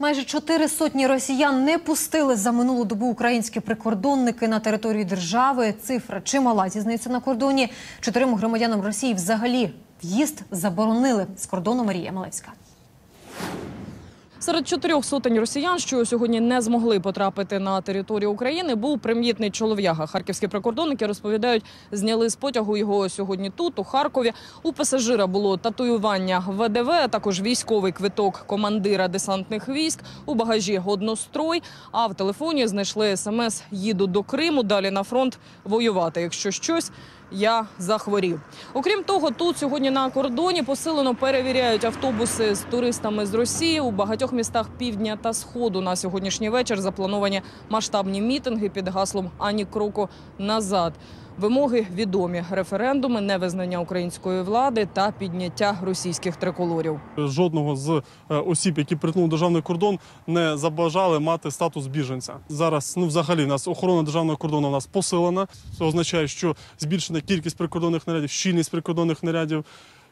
Майже чотири сотні росіян не пустили за минулу добу українські прикордонники на територію держави. Цифра чимала зізнається на кордоні. Чотирим громадянам Росії взагалі в'їзд заборонили з кордону Марія Малевська. Серед чотирьох сотень росіян, що сьогодні не змогли потрапити на територію України, був примітний чолов'яга. Харківські прикордонники розповідають, зняли з потягу його сьогодні тут, у Харкові. У пасажира було татуювання ВДВ, а також військовий квиток командира десантних військ. У багажі однострой. А в телефоні знайшли смс «Їду до Криму, далі на фронт воювати. Якщо щось, я захворів. Окрім того, тут сьогодні на кордоні посилено перевіряють автобуси з туристами з Росії. У багатьох містах півдня та сходу на сьогоднішній вечір заплановані масштабні мітинги під гаслом ані кроку назад. Вимоги відомі: референдуми, невизнання української влади та підняття російських триколорів. Жодного з е, осіб, які притнули державний кордон, не забажали мати статус біженця. Зараз ну взагалі в нас охорона державного кордону у нас посилена. Це означає, що збільшена кількість прикордонних нарядів, щільність прикордонних нарядів.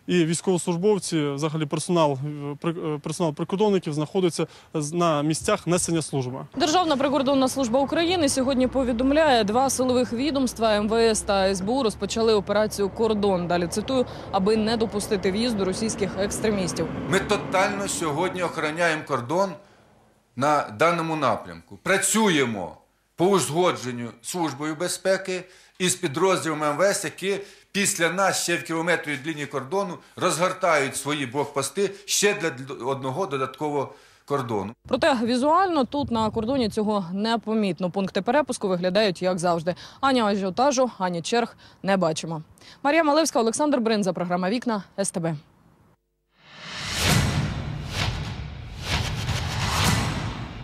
І військовослужбовці, взагалі персонал, е, при- е, персонал прикордонників знаходиться з- на місцях несення служби. Державна прикордонна служба України сьогодні повідомляє, два силових відомства МВС та СБУ розпочали операцію Кордон. Далі цитую, аби не допустити в'їзду російських екстремістів. Ми тотально сьогодні охороняємо кордон на даному напрямку. Працюємо по узгодженню Службою безпеки із підрозділами МВС, які після нас ще в кілометрі від лінії кордону розгортають свої блокпости ще для одного додаткового кордону. Проте візуально тут на кордоні цього не помітно. Пункти перепуску виглядають як завжди. Ані ажіотажу, ані черг не бачимо. Марія Малевська, Олександр Бринза, програма Вікна СТБ.